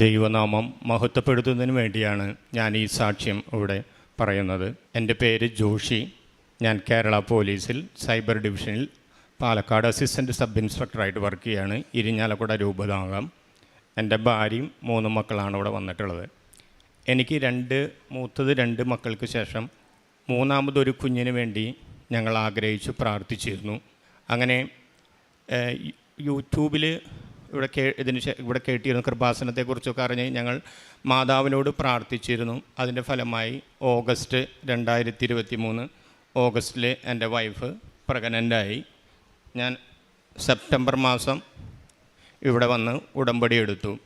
ദൈവനാമം മഹത്വപ്പെടുത്തുന്നതിന് വേണ്ടിയാണ് ഞാൻ ഈ സാക്ഷ്യം ഇവിടെ പറയുന്നത്. എന്റെ പേര് ജോഷി. ഞാൻ കേരള പോലീസിൽ സൈബർ ഡിവിഷനിൽ പാലക്കാട് അസിസ്റ്റന്റ് സബ് ഇൻസ്പെക്ടറായിട്ട് വർക്ക് ചെയ്യാണ്. ഇരിഞ്ഞാലക്കുട രൂപതാംഗം. എന്റെ ഭാര്യയും മൂന്ന് മക്കളാണ് ഇവിടെ വന്നിട്ടുള്ളത്. എനിക്ക് രണ്ട് മൂത്തത് രണ്ട് മക്കൾക്ക് ശേഷം മൂന്നാമതൊരു കുഞ്ഞിന് വേണ്ടി ഞങ്ങൾ ആഗ്രഹിച്ചു പ്രാർത്ഥിച്ചിരുന്നു. അങ്ങനെ യൂട്യൂബിൽ ഇവിടെ കേ ഇതിന് ഇവിടെ കേട്ടിരുന്ന കൃപാസനത്തെക്കുറിച്ചൊക്കെ അറിഞ്ഞ് ഞങ്ങൾ മാതാവിനോട് പ്രാർത്ഥിച്ചിരുന്നു. അതിന്റെ ഫലമായി ഓഗസ്റ്റ് രണ്ടായിരത്തി ഇരുപത്തി മൂന്ന് ഓഗസ്റ്റിൽ എന്റെ വൈഫ് പ്രഗ്നന്റായി. ഞാൻ സെപ്റ്റംബർ മാസം ഇവിടെ വന്ന് ഉടമ്പടി എടുത്തു.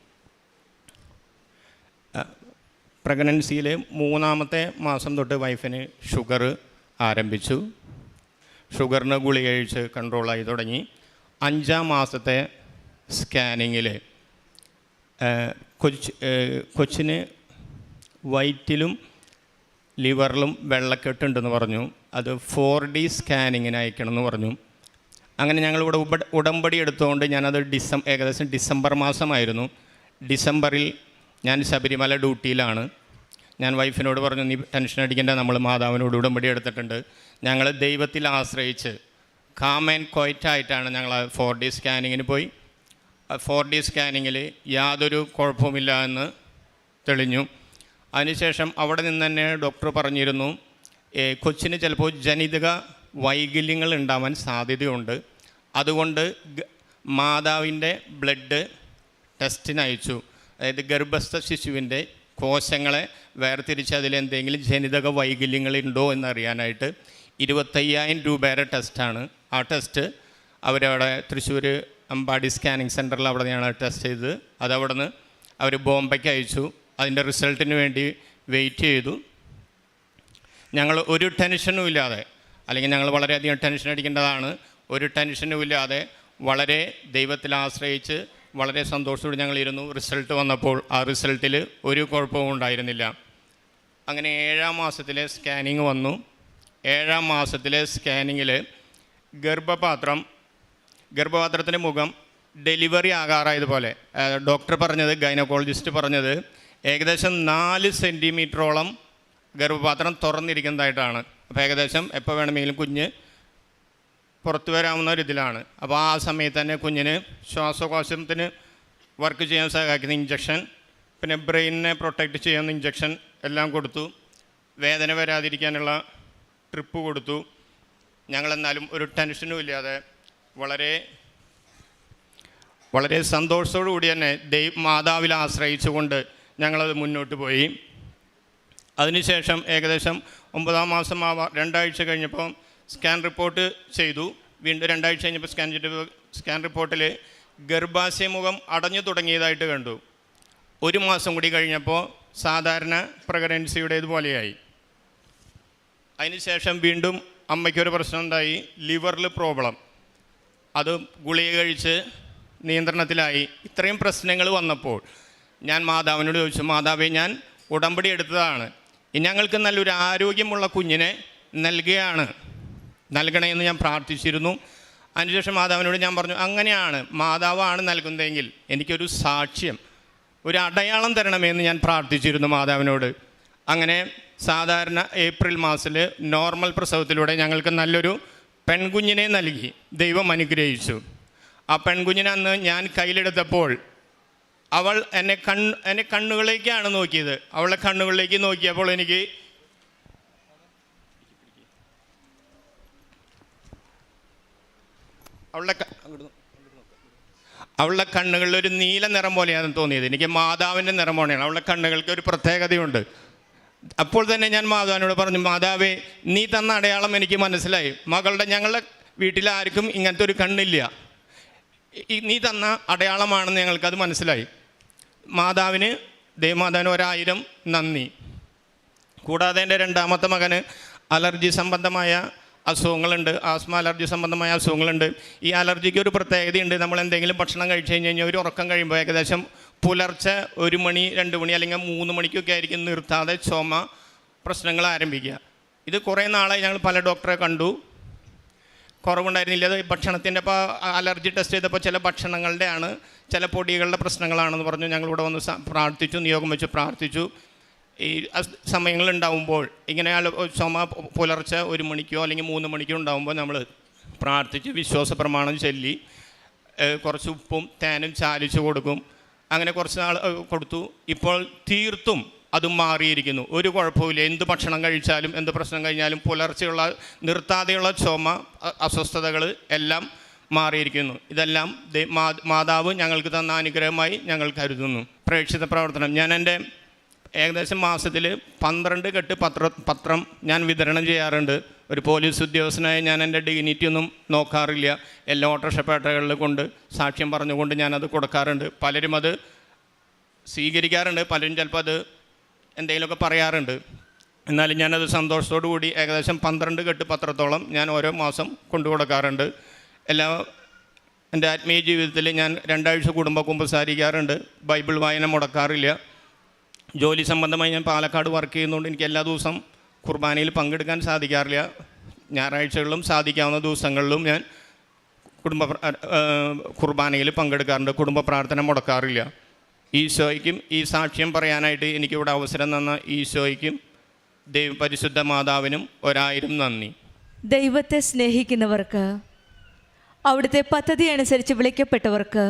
പ്രഗ്നൻസിയിലെ മൂന്നാമത്തെ മാസം തൊട്ട് വൈഫിന് ഷുഗർ ആരംഭിച്ചു. ഷുഗറിന് ഗുളിക കഴിച്ച് കൺട്രോളായി തുടങ്ങി. അഞ്ചാം മാസത്തെ സ്കാനിങ്ങിൽ കൊച്ച് കൊച്ചിന് വയറ്റിലും ലിവറിലും വെള്ളക്കെട്ടുണ്ടെന്ന് പറഞ്ഞു. അത് ഫോർ ഡി സ്കാനിങ്ങിന് അയക്കണമെന്ന് പറഞ്ഞു. അങ്ങനെ ഞങ്ങൾ ഇവിടെ ഉപ ഉടമ്പടി എടുത്തുകൊണ്ട് ഞാനത് ഡിസം ഏകദേശം ഡിസംബർ മാസമായിരുന്നു. ഡിസംബറിൽ ഞാൻ ശബരിമല ഡ്യൂട്ടിയിലാണ്. ഞാൻ വൈഫിനോട് പറഞ്ഞു നീ ടെൻഷൻ അടിക്കേണ്ട നമ്മൾ മാതാവിനോട് ഉടമ്പടി എടുത്തിട്ടുണ്ട്. ഞങ്ങൾ ദൈവത്തിൽ ആശ്രയിച്ച് കാം ആൻഡ് ക്വയറ്റായിട്ടാണ് ഞങ്ങൾ ഫോർ ഡി സ്കാനിങ്ങിന് പോയി. ഫോർ ഡി സ്കാനിങ്ങിൽ യാതൊരു കുഴപ്പവുമില്ല എന്ന് തെളിഞ്ഞു. അതിനുശേഷം അവിടെ നിന്ന് തന്നെ ഡോക്ടർ പറഞ്ഞിരുന്നു കൊച്ചിന് ചിലപ്പോൾ ജനിതക വൈകല്യങ്ങൾ ഉണ്ടാവാൻ സാധ്യതയുണ്ട്. അതുകൊണ്ട് മാതാവിന്റെ ബ്ലഡ് ടെസ്റ്റിന് അയച്ചു. അതായത് ഗർഭസ്ഥ ശിശുവിന്റെ കോശങ്ങളെ വേർതിരിച്ച് അതിലെന്തെങ്കിലും ജനിതക വൈകല്യങ്ങളുണ്ടോ എന്നറിയാനായിട്ട് ഇരുപത്തയ്യായിരം രൂപയുടെ ടെസ്റ്റാണ്. ആ ടെസ്റ്റ് അവരവിടെ തൃശ്ശൂർ അമ്പാടി സ്കാനിങ് സെന്ററിൽ അവിടെ ഞാൻ ടെസ്റ്റ് ചെയ്തത് അതവിടെ നിന്ന് അവർ ബോംബെക്ക് അയച്ചു. അതിന്റെ റിസൾട്ടിന് വേണ്ടി വെയിറ്റ് ചെയ്തു. ഞങ്ങൾ ഒരു ടെൻഷനും ഇല്ലാതെ അല്ലെങ്കിൽ ഞങ്ങൾ വളരെയധികം ടെൻഷൻ അടിക്കേണ്ടതാണ്. ഒരു ടെൻഷനും ഇല്ലാതെ വളരെ ദൈവത്തിൽ ആശ്രയിച്ച് വളരെ സന്തോഷത്തോടെ ഞങ്ങൾ ഇരുന്നു. റിസൾട്ട് വന്നപ്പോൾ ആ റിസൾട്ടിൽ ഒരു കുഴപ്പവും ഉണ്ടായിരുന്നില്ല. അങ്ങനെ ഏഴാം മാസത്തിലെ സ്കാനിങ് വന്നു. ഏഴാം മാസത്തിലെ സ്കാനിങ്ങിൽ ഗർഭപാത്രം ഗർഭപാത്രത്തിന്റെ മുഖം ഡെലിവറി ആകാറായതുപോലെ ഡോക്ടർ പറഞ്ഞത് ഗൈനക്കോളജിസ്റ്റ് പറഞ്ഞത് ഏകദേശം നാല് സെന്റിമീറ്ററോളം ഗർഭപാത്രം തുറന്നിരിക്കുന്നതായിട്ടാണ്. അപ്പോൾ ഏകദേശം എപ്പോൾ വേണമെങ്കിലും കുഞ്ഞ് പുറത്തു വരാവുന്ന ഒരു ഇതിലാണ്. അപ്പോൾ ആ സമയത്ത് തന്നെ കുഞ്ഞിന് ശ്വാസകോശത്തിന് വർക്ക് ചെയ്യാൻ സഹായിക്കുന്ന ഇഞ്ചക്ഷൻ പിന്നെ ബ്രെയിനിനെ പ്രൊട്ടക്റ്റ് ചെയ്യുന്ന ഇഞ്ചക്ഷൻ എല്ലാം കൊടുത്തു. വേദന വരാതിരിക്കാനുള്ള ട്രിപ്പ് കൊടുത്തു. ഞങ്ങളെന്നാലും ഒരു ടെൻഷനും ഇല്ലാതെ വളരെ വളരെ സന്തോഷത്തോടു കൂടി തന്നെ ദൈവ മാതാവിൽ ആശ്രയിച്ചുകൊണ്ട് ഞങ്ങളത് മുന്നോട്ട് പോയി. അതിനുശേഷം ഏകദേശം ഒമ്പതാം മാസം ആവാ രണ്ടാഴ്ച കഴിഞ്ഞപ്പോൾ സ്കാൻ റിപ്പോർട്ട് ചെയ്തു. വീണ്ടും രണ്ടാഴ്ച കഴിഞ്ഞപ്പോൾ സ്കാൻ ചെയ്തിട്ട് സ്കാൻ റിപ്പോർട്ടിൽ ഗർഭാശയമുഖം അടഞ്ഞു തുടങ്ങിയതായിട്ട് കണ്ടു. ഒരു മാസം കൂടി കഴിഞ്ഞപ്പോൾ സാധാരണ പ്രഗ്നൻസിയുടേതുപോലെയായി അതിനുശേഷം വീണ്ടും അമ്മയ്ക്കൊരു പ്രശ്നം ഉണ്ടായി ലിവറിൽ പ്രോബ്ലം. അത് ഗുളിക കഴിച്ച് നിയന്ത്രണത്തിലായി. ഇത്രയും പ്രശ്നങ്ങൾ വന്നപ്പോൾ ഞാൻ മാതാവിനോട് ചോദിച്ചു മാതാവേ ഞാൻ ഉടമ്പടി എടുത്തതാണ്. ഞങ്ങൾക്ക് നല്ലൊരു ആരോഗ്യമുള്ള കുഞ്ഞിനെ നൽകുകയാണ്. നൽകണമെന്ന് ഞാൻ പ്രാർത്ഥിച്ചിരുന്നു. അതിനുശേഷം മാതാവിനോട് ഞാൻ പറഞ്ഞു അങ്ങനെയാണ് മാതാവാണ് നൽകുന്നതെങ്കിൽ എനിക്കൊരു സാക്ഷ്യം ഒരു അടയാളം തരണമെന്ന് ഞാൻ പ്രാർത്ഥിച്ചിരുന്നു മാതാവിനോട്. അങ്ങനെ സാധാരണ ഏപ്രിൽ മാസത്തിൽ നോർമൽ പ്രസവത്തിലൂടെ ഞങ്ങൾക്ക് നല്ലൊരു പെൺകുഞ്ഞിനെ നൽകി ദൈവം അനുഗ്രഹിച്ചു. ആ പെൺകുഞ്ഞിനെ അന്ന് ഞാൻ കയ്യിലെടുത്തപ്പോൾ അവൾ എന്നെ കൺ എന്നെ കണ്ണുകളിലേക്കാണ് നോക്കിയത്. അവളെ കണ്ണുകളിലേക്ക് നോക്കിയപ്പോൾ എനിക്ക് അവളുടെ അവളുടെ കണ്ണുകളിൽ ഒരു നീല നിറം പോലെയാണ് തോന്നിയത്. എനിക്ക് മാതാവിന്റെ നിറം പോലെയാണ്. അവളുടെ കണ്ണുകൾക്ക് ഒരു പ്രത്യേകതയുണ്ട്. അപ്പോൾ തന്നെ ഞാൻ മാതാവിനോട് പറഞ്ഞു മാതാവേ നീ തന്ന അടയാളം എനിക്ക് മനസ്സിലായി. മകളുടെ ഞങ്ങളുടെ വീട്ടിൽ ആർക്കും ഇങ്ങനത്തെ ഒരു കണ്ണില്ല. നീ തന്ന അടയാളമാണെന്ന് ഞങ്ങൾക്കത് മനസ്സിലായി. മാതാവിന് ദേവമാതാവിന് ഒരായിരം നന്ദി. കൂടാതെ എന്റെ രണ്ടാമത്തെ മകന് അലർജി സംബന്ധമായ അസുഖങ്ങളുണ്ട് ആസ്മ അലർജി സംബന്ധമായ അസുഖങ്ങളുണ്ട്. ഈ അലർജിക്ക് ഒരു പ്രത്യേകതയുണ്ട്. നമ്മൾ എന്തെങ്കിലും ഭക്ഷണം കഴിച്ചു കഴിഞ്ഞ് കഴിഞ്ഞാൽ ഒരു ഉറക്കം കഴിയുമ്പോൾ ഏകദേശം പുലർച്ചെ ഒരു മണി രണ്ട് മണി അല്ലെങ്കിൽ മൂന്ന് മണിക്കൊക്കെ ആയിരിക്കും നിർത്താതെ ചുമ പ്രശ്നങ്ങൾ ആരംഭിക്കുക. ഇത് കുറേ നാളായി ഞങ്ങൾ പല ഡോക്ടറെ കണ്ടു. കുറവുണ്ടായിരുന്നില്ല. അത് ഭക്ഷണത്തിന്റെ ഇപ്പോൾ അലർജി ടെസ്റ്റ് ചെയ്തപ്പോൾ ചില ഭക്ഷണങ്ങളുടെ ആണ് ചില പൊടികളുടെ പ്രശ്നങ്ങളാണെന്ന് പറഞ്ഞു. ഞങ്ങളിവിടെ വന്ന് പ്രാർത്ഥിച്ചു നിയോഗം വെച്ച് പ്രാർത്ഥിച്ചു. ഈ സമയങ്ങളുണ്ടാവുമ്പോൾ ഇങ്ങനെ ചുമ പുലർച്ചെ ഒരു മണിക്കോ അല്ലെങ്കിൽ മൂന്ന് മണിക്കോ ഉണ്ടാകുമ്പോൾ നമ്മൾ പ്രാർത്ഥിച്ച് വിശ്വാസ പ്രമാണം ചൊല്ലി കുറച്ച് ഉപ്പും തേനും ചാലിച്ച് കൊടുക്കും. അങ്ങനെ കുറച്ച് നാൾ കൊടുത്തു. ഇപ്പോൾ തീർത്തും അതും മാറിയിരിക്കുന്നു. ഒരു കുഴപ്പമില്ല എന്ത് ഭക്ഷണം കഴിച്ചാലും എന്ത് പ്രശ്നം കഴിഞ്ഞാലും പുലർച്ചെയുള്ള നിർത്താതെയുള്ള ചുമ അസ്വസ്ഥതകൾ എല്ലാം മാറിയിരിക്കുന്നു. ഇതെല്ലാം മാതാവ് ഞങ്ങൾക്ക് തന്ന അനുഗ്രഹമായി ഞങ്ങൾ കരുതുന്നു. പ്രേക്ഷിത പ്രവർത്തനം. ഞാൻ എന്റെ ഏകദേശം മാസത്തിൽ പന്ത്രണ്ട് കെട്ട് പത്ര പത്രം ഞാൻ വിതരണം ചെയ്യാറുണ്ട്. ഒരു പോലീസ് ഉദ്യോഗസ്ഥനായ ഞാൻ എന്റെ ഡിഗ്നിറ്റി ഒന്നും നോക്കാറില്ല. എല്ലാ ഓട്ടോഷപ്പേട്ടകളിൽ കൊണ്ട് സാക്ഷ്യം പറഞ്ഞുകൊണ്ട് ഞാനത് കൊടുക്കാറുണ്ട്. പലരും അത് സ്വീകരിക്കാറുണ്ട്. പലരും ചിലപ്പോൾ അത് എന്തെങ്കിലുമൊക്കെ പറയാറുണ്ട്. എന്നാലും ഞാനത് സന്തോഷത്തോടു കൂടി ഏകദേശം പന്ത്രണ്ട് കെട്ട് പത്രത്തോളം ഞാൻ ഓരോ മാസം കൊണ്ടു കൊടുക്കാറുണ്ട്. എല്ലാ എന്റെ ആത്മീയ ജീവിതത്തിൽ ഞാൻ രണ്ടാഴ്ച കുടുംബ കുമ്പസാരിക്കാറുണ്ട് ബൈബിൾ വായന മുടക്കാറില്ല. ജോലി സംബന്ധമായി ഞാൻ പാലക്കാട് വർക്ക് ചെയ്യുന്നതുകൊണ്ട് എനിക്ക് എല്ലാ ദിവസം കുർബാനയിൽ പങ്കെടുക്കാൻ സാധിക്കാറില്ല. ഞായറാഴ്ചകളിലും സാധിക്കാവുന്ന ദിവസങ്ങളിലും ഞാൻ കുടുംബ കുർബാനയിൽ പങ്കെടുക്കാറുണ്ട്. കുടുംബ പ്രാർത്ഥന മുടക്കാറില്ല. ഈശോയ്ക്കും ഈ സാക്ഷ്യം പറയാനായിട്ട് എനിക്കിവിടെ അവസരം തന്ന ഈശോയ്ക്കും ദൈവ പരിശുദ്ധ മാതാവിനും ഒരായിരം നന്ദി. ദൈവത്തെ സ്നേഹിക്കുന്നവർക്ക് അവിടുത്തെ പദ്ധതി അനുസരിച്ച് വിളിക്കപ്പെട്ടവർക്ക്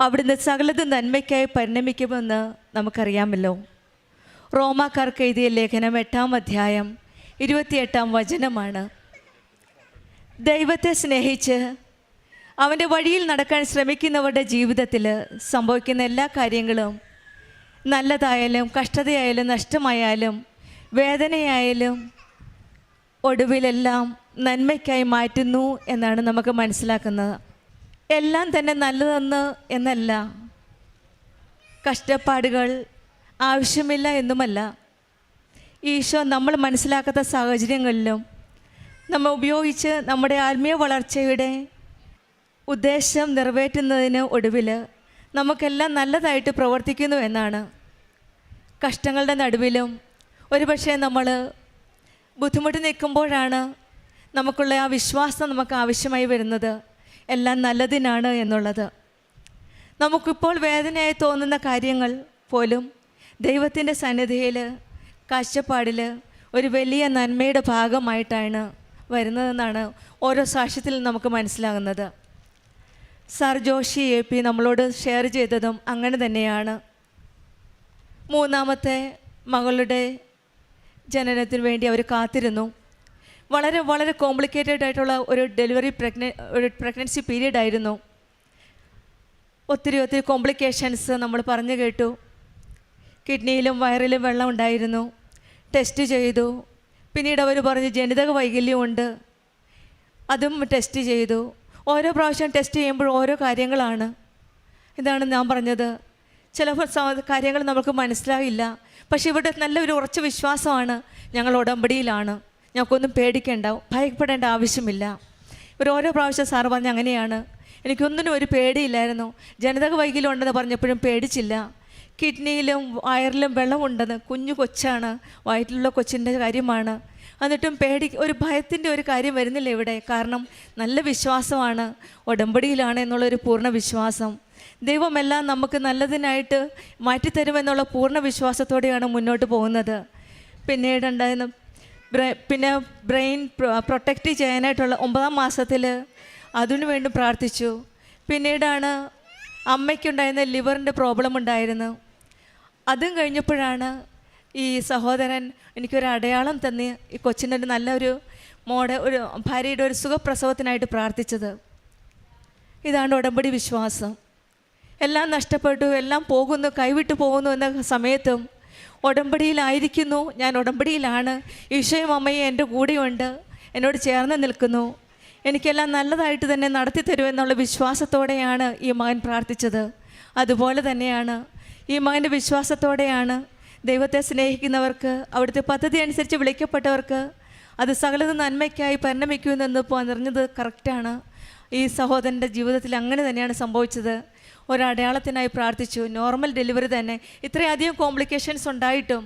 അവിടുന്ന് സകലത് നന്മയ്ക്കായി പരിണമിക്കുമെന്ന് നമുക്കറിയാമല്ലോ. റോമാക്കാർക്ക് എഴുതിയ ലേഖനം എട്ടാം അധ്യായം ഇരുപത്തിയെട്ടാം വചനമാണ്. ദൈവത്തെ സ്നേഹിച്ച് അവന്റെ വഴിയിൽ നടക്കാൻ ശ്രമിക്കുന്നവരുടെ ജീവിതത്തിൽ സംഭവിക്കുന്ന എല്ലാ കാര്യങ്ങളും നല്ലതായാലും കഷ്ടതയായാലും നഷ്ടമായാലും വേദനയായാലും ഒടുവിലെല്ലാം നന്മയ്ക്കായി മാറ്റുന്നു എന്നാണ് നമുക്ക് മനസ്സിലാക്കുന്നത്. എല്ലാം തന്നെ നല്ലതെന്ന് എന്നല്ല. കഷ്ടപ്പാടുകൾ ആവശ്യമില്ല എന്നുമല്ല. ഈശോ നമ്മൾ മനസ്സിലാക്കാത്ത സാഹചര്യങ്ങളിലും നമ്മൾ ഉപയോഗിച്ച് നമ്മുടെ ആത്മീയ വളർച്ചയുടെ ഉദ്ദേശം നിറവേറ്റുന്നതിന് ഒടുവിൽ നമുക്കെല്ലാം നല്ലതായിട്ട് പ്രവർത്തിക്കുന്നു എന്നാണ്. കഷ്ടങ്ങളുടെ നടുവിലും ഒരുപക്ഷെ നമ്മൾ ബുദ്ധിമുട്ട് നിൽക്കുമ്പോഴാണ് നമുക്കുള്ള ആ വിശ്വാസം നമുക്ക് ആവശ്യമായി വരുന്നത്. എല്ലാം നല്ലതിനാണ് എന്നുള്ളത്. നമുക്കിപ്പോൾ വേദനയായി തോന്നുന്ന കാര്യങ്ങൾ പോലും ദൈവത്തിന്റെ സന്നിധിയിൽ കാഴ്ചപ്പാടിൽ ഒരു വലിയ നന്മയുടെ ഭാഗമായിട്ടാണ് വരുന്നതെന്നാണ് ഓരോ സാക്ഷ്യത്തിൽ നമുക്ക് മനസ്സിലാകുന്നത്. സാർ ജോഷി എ പി നമ്മളോട് ഷെയർ ചെയ്തതും അങ്ങനെ തന്നെയാണ്. മൂന്നാമത്തെ മകളുടെ ജനനത്തിന് വേണ്ടി അവർ കാത്തിരുന്നു. വളരെ വളരെ കോംപ്ലിക്കേറ്റഡ് ആയിട്ടുള്ള ഒരു ഡെലിവറി പ്രഗ്ന ഒരു പ്രഗ്നൻസി പീരീഡ് ആയിരുന്നു. ഒത്തിരി ഒത്തിരി കോംപ്ലിക്കേഷൻസ് നമ്മൾ പറഞ്ഞു കേട്ടു. കിഡ്നിയിലും വയറിലും വെള്ളം ഉണ്ടായിരുന്നു. ടെസ്റ്റ് ചെയ്തു. പിന്നീട് അവർ പറഞ്ഞു ജനിതക വൈകല്യമുണ്ട് അതും ടെസ്റ്റ് ചെയ്തു. ഓരോ പ്രാവശ്യം ടെസ്റ്റ് ചെയ്യുമ്പോൾ ഓരോ കാര്യങ്ങളാണ്. ഇതാണ് ഞാൻ പറഞ്ഞത്. ചില കാര്യങ്ങൾ നമുക്ക് മനസ്സിലാവില്ല പക്ഷേ ഇവിടെ നല്ലൊരു ഉറച്ച വിശ്വാസമാണ്. ഞങ്ങൾ ഉടമ്പടിയിലാണ്. ഞങ്ങൾക്കൊന്നും പേടിക്കേണ്ട ഭയപ്പെടേണ്ട ആവശ്യമില്ല. ഇവർ ഓരോ പ്രാവശ്യം സാറ് പറഞ്ഞ അങ്ങനെയാണ്. എനിക്കൊന്നിനും ഒരു പേടിയില്ലായിരുന്നു. ജനിതക വൈകല്യം ഉണ്ടെന്ന് പറഞ്ഞപ്പോഴും പേടിച്ചില്ല. കിഡ്നിയിലും വയറിലും വെള്ളമുണ്ടെന്ന് കുഞ്ഞു കൊച്ചാണ് വയറ്റിലുള്ള കൊച്ചിന്റെ കാര്യമാണ്. എന്നിട്ടും പേടി ഒരു ഭയത്തിന്റെ ഒരു കാര്യം വരുന്നില്ല ഇവിടെ. കാരണം നല്ല വിശ്വാസമാണ് ഉടമ്പടിയിലാണ് എന്നുള്ളൊരു പൂർണ വിശ്വാസം. ദൈവമെല്ലാം നമുക്ക് നല്ലതിനായിട്ട് മാറ്റിത്തരുമെന്നുള്ള പൂർണ വിശ്വാസത്തോടെയാണ് മുന്നോട്ട് പോകുന്നത്. പിന്നീട് പിന്നെ ബ്രെയിൻ പ്രൊട്ടക്റ്റ് ചെയ്യാനായിട്ടുള്ള ഒമ്പതാം മാസത്തിൽ അതിനു വേണ്ടി പ്രാർത്ഥിച്ചു. പിന്നീടാണ് അമ്മയ്ക്കുണ്ടായിരുന്ന ലിവറിന്റെ പ്രോബ്ലം ഉണ്ടായിരുന്നു. അതും കഴിഞ്ഞപ്പോഴാണ് ഈ സഹോദരൻ എനിക്കൊരു അടയാളം തന്ന് ഈ കൊച്ചിന്റെ ഒരു നല്ലൊരു മോഡ ഒരു ഭാര്യയുടെ ഒരു സുഖപ്രസവത്തിനായിട്ട് പ്രാർത്ഥിച്ചത്. ഇതാണ് ഉടമ്പടി വിശ്വാസം. എല്ലാം നഷ്ടപ്പെട്ടു എല്ലാം പോകുന്നു കൈവിട്ടു പോകുന്നു എന്ന സമയത്തും ഉടമ്പടിയിലായിരിക്കുന്നു ഞാൻ ഉടമ്പടിയിലാണ് ഈശോയും അമ്മയും എന്റെ കൂടെയുണ്ട് എന്നോട് ചേർന്ന് നിൽക്കുന്നു. എനിക്കെല്ലാം നല്ലതായിട്ട് തന്നെ നടത്തി തരുമെന്നുള്ള വിശ്വാസത്തോടെയാണ് ഈ മകൻ പ്രാർത്ഥിച്ചത്. അതുപോലെ തന്നെയാണ് ഈ മകന്റെ വിശ്വാസത്തോടെയാണ് ദൈവത്തെ സ്നേഹിക്കുന്നവർക്ക് അവിടുത്തെ പദ്ധതി അനുസരിച്ച് വിളിക്കപ്പെട്ടവർക്ക് അത് സകലത നന്മയ്ക്കായി പരിണമിക്കുമെന്ന് പറഞ്ഞത് കറക്റ്റാണ്. ഈ സഹോദരന്റെ ജീവിതത്തിൽ അങ്ങനെ തന്നെയാണ് സംഭവിച്ചത്. ഒരടയാളത്തിനായി പ്രാർത്ഥിച്ചു. നോർമൽ ഡെലിവറി തന്നെ. ഇത്രയധികം കോംപ്ലിക്കേഷൻസ് ഉണ്ടായിട്ടും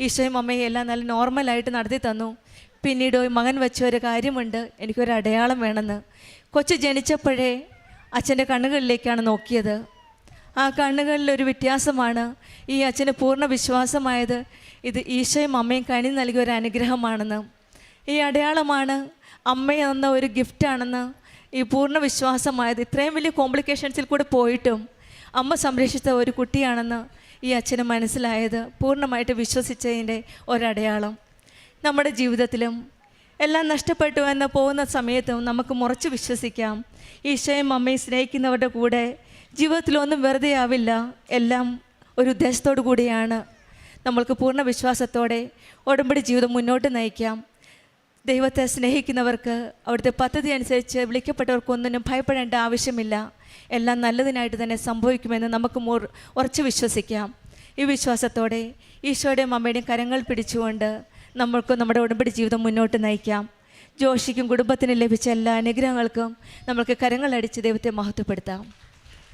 ഈശോയും അമ്മയും എല്ലാം നല്ല നോർമലായിട്ട് നടത്തി തന്നു. പിന്നീട് മകൻ വെച്ച ഒരു കാര്യമുണ്ട്. എനിക്കൊരു അടയാളം വേണമെന്ന്. കൊച്ചു ജനിച്ചപ്പോഴേ അച്ഛന്റെ കണ്ണുകളിലേക്കാണ് നോക്കിയത്. ആ കണ്ണുകളിൽ ഒരു വ്യത്യാസമാണ്. ഈ അച്ഛന് പൂർണ വിശ്വാസമായത് ഇത് ഈശോയും അമ്മയും കനി നൽകിയ ഒരു അനുഗ്രഹമാണെന്ന്. ഈ അടയാളമാണ് അമ്മ എന്ന ഒരു ഗിഫ്റ്റാണെന്ന് ഈ പൂർണ വിശ്വാസമായത്. ഇത്രയും വലിയ കോംപ്ലിക്കേഷൻസിൽ കൂടെ പോയിട്ടും അമ്മ സംരക്ഷിച്ച ഒരു കുട്ടിയാണെന്ന് ഈ അച്ഛന് മനസ്സിലായത്. പൂർണമായിട്ട് വിശ്വസിച്ചതിന്റെ ഒരടയാളം. നമ്മുടെ ജീവിതത്തിലും എല്ലാം നഷ്ടപ്പെട്ടു എന്ന് പോകുന്ന സമയത്തും നമുക്ക് മുറച്ച് വിശ്വസിക്കാം. ഈശോയും അമ്മയും സ്നേഹിക്കുന്നവരുടെ കൂടെ ജീവിതത്തിലൊന്നും വെറുതെ ആവില്ല. എല്ലാം ഒരു ഉദ്ദേശത്തോടു കൂടിയാണ്. നമ്മൾക്ക് പൂർണ വിശ്വാസത്തോടെ ഉടമ്പടി ജീവിതം മുന്നോട്ട് നയിക്കാം. ദൈവത്തെ സ്നേഹിക്കുന്നവർക്ക് അവിടുത്തെ പദ്ധതി അനുസരിച്ച് വിളിക്കപ്പെട്ടവർക്കൊന്നിനും ഭയപ്പെടേണ്ട ആവശ്യമില്ല. എല്ലാം നല്ലതിനായിട്ട് തന്നെ സംഭവിക്കുമെന്ന് നമുക്ക് ഉറച്ചു വിശ്വസിക്കാം. ഈ വിശ്വാസത്തോടെ ഈശോയുടെയും അമ്മയുടെയും കരങ്ങൾ പിടിച്ചുകൊണ്ട് നമ്മൾക്ക് നമ്മുടെ ഉടമ്പടി ജീവിതം മുന്നോട്ട് നയിക്കാം. ജോഷിക്കും കുടുംബത്തിനും ലഭിച്ച എല്ലാ അനുഗ്രഹങ്ങൾക്കും നമ്മൾക്ക് കരങ്ങളടിച്ച് ദൈവത്തെ മഹത്വപ്പെടുത്താം.